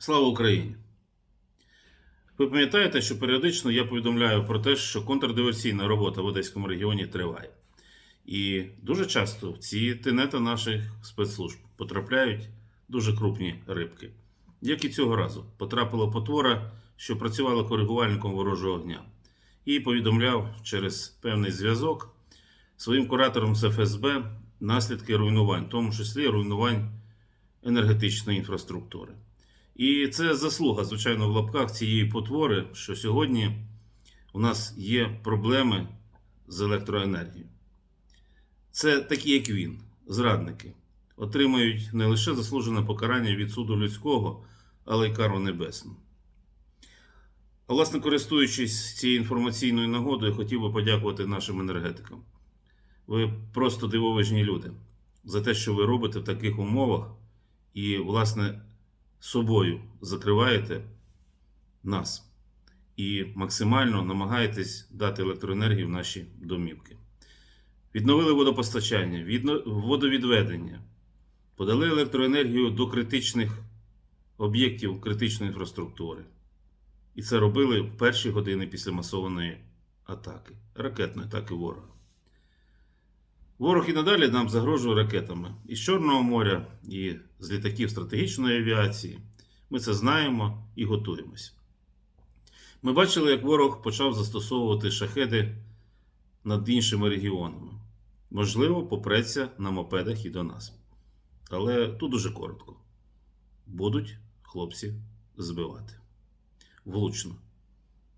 Слава Україні! Ви пам'ятаєте, що періодично я повідомляю про те, що контрдиверсійна робота в Одеському регіоні триває. І дуже часто в ці тенета наших спецслужб потрапляють дуже крупні рибки. Як і цього разу, потрапила потвора, що працювала коригувальником ворожого огня, і повідомляв через певний зв'язок своїм куратором з ФСБ наслідки руйнувань, в тому числі руйнувань енергетичної інфраструктури. І це заслуга, звичайно, в лапках цієї потвори, що сьогодні у нас є проблеми з електроенергією. Це такі, як він, зрадники, отримають не лише заслужене покарання від суду людського, але й кару небесну. А власне, користуючись цією інформаційною нагодою, хотів би подякувати нашим енергетикам. Ви просто дивовижні люди за те, що ви робите в таких умовах, і, власне, собою закриваєте нас і максимально намагаєтесь дати електроенергію в наші домівки. Відновили водопостачання, водовідведення, подали електроенергію до критичних об'єктів критичної інфраструктури. І це робили в перші години після масованої атаки, ракетної атаки ворога. Ворог і надалі нам загрожує ракетами із Чорного моря, і з літаків стратегічної авіації. Ми це знаємо і готуємось. Ми бачили, як ворог почав застосовувати шахеди над іншими регіонами. Можливо, попреться на мопедах і до нас. Але тут дуже коротко. Будуть хлопці збивати. Влучно.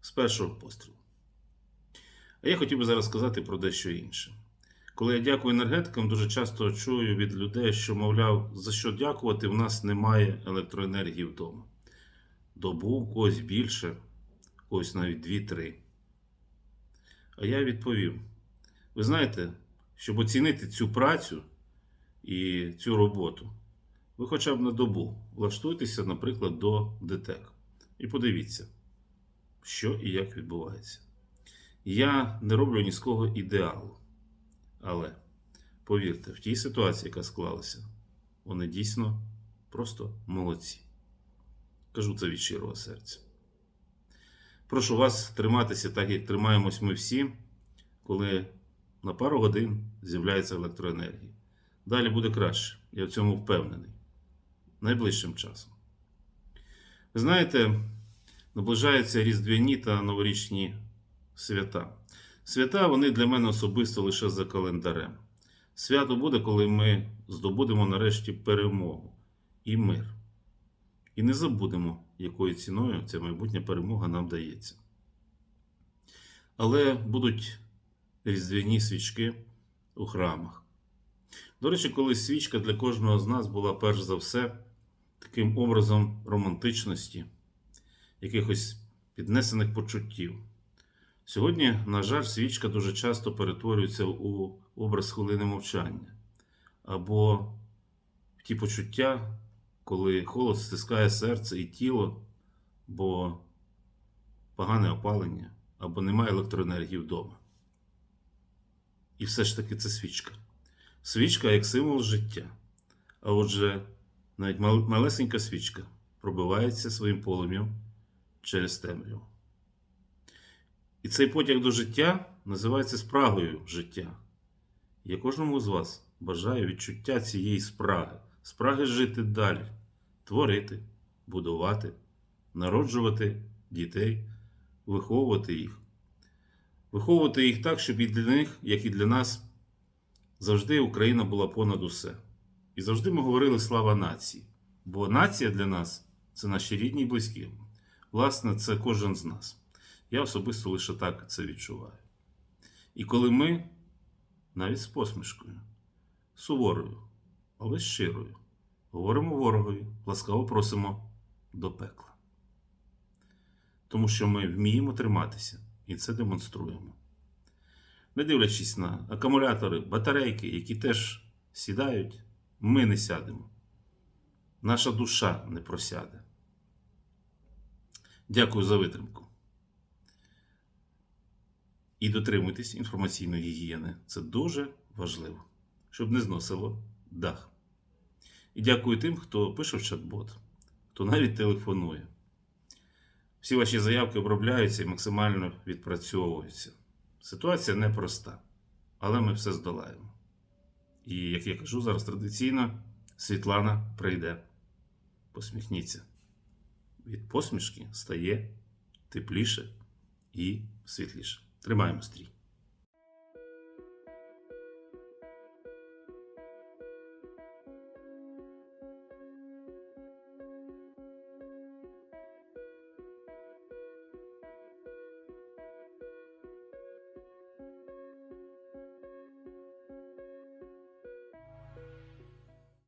З першого пострілу. А я хотів би зараз сказати про дещо інше. Коли я дякую енергетикам, дуже часто чую від людей, що, мовляв, за що дякувати, в нас немає електроенергії вдома. Добу, в когось більше, когось навіть 2-3. А я відповів: ви знаєте, щоб оцінити цю працю і цю роботу, ви хоча б на добу влаштуйтеся, наприклад, до ДТЕК. І подивіться, що і як відбувається. Я не роблю ні з кого ідеалу. Але повірте, в тій ситуації, яка склалася, вони дійсно просто молодці. Кажу це від щирого серця. Прошу вас триматися так, як тримаємось ми всі, коли на пару годин з'являється електроенергія. Далі буде краще, я в цьому впевнений. Найближчим часом. Ви знаєте, наближаються різдвяні та новорічні свята. Свята вони для мене особисто лише за календарем. Свято буде, коли ми здобудемо нарешті перемогу і мир. І не забудемо, якою ціною ця майбутня перемога нам дається. Але будуть різдвяні свічки у храмах. До речі, колись свічка для кожного з нас була перш за все таким образом романтичності, якихось піднесених почуттів. Сьогодні, на жаль, свічка дуже часто перетворюється у образ хвилини мовчання або в ті почуття, коли холод стискає серце і тіло, бо погане опалення або немає електроенергії вдома. І все ж таки це свічка. Свічка як символ життя. А отже, навіть малесенька свічка пробивається своїм полум'ям через темряву. І цей потяг до життя називається спрагою життя. Я кожному з вас бажаю відчуття цієї спраги, спраги жити далі, творити, будувати, народжувати дітей, виховувати їх. Виховувати їх так, щоб і для них, як і для нас, завжди Україна була понад усе. І завжди ми говорили слава нації. Бо нація для нас це наші рідні і близькі. Власне, це кожен з нас. Я особисто лише так це відчуваю. І коли ми, навіть з посмішкою, суворою, але щирою, говоримо ворогові, ласкаво просимо до пекла. Тому що ми вміємо триматися і це демонструємо. Не дивлячись на акумулятори, батарейки, які теж сідають, ми не сядемо. Наша душа не просяде. Дякую за витримку. І дотримуйтесь інформаційної гігієни. Це дуже важливо, щоб не зносило дах. І дякую тим, хто пише в чат-бот, хто навіть телефонує. Всі ваші заявки обробляються і максимально відпрацьовуються. Ситуація непроста, але ми все здолаємо. І, як я кажу, зараз традиційно Світлана прийде. Посміхніться. Від посмішки стає тепліше і світліше. Тримаємо стрій.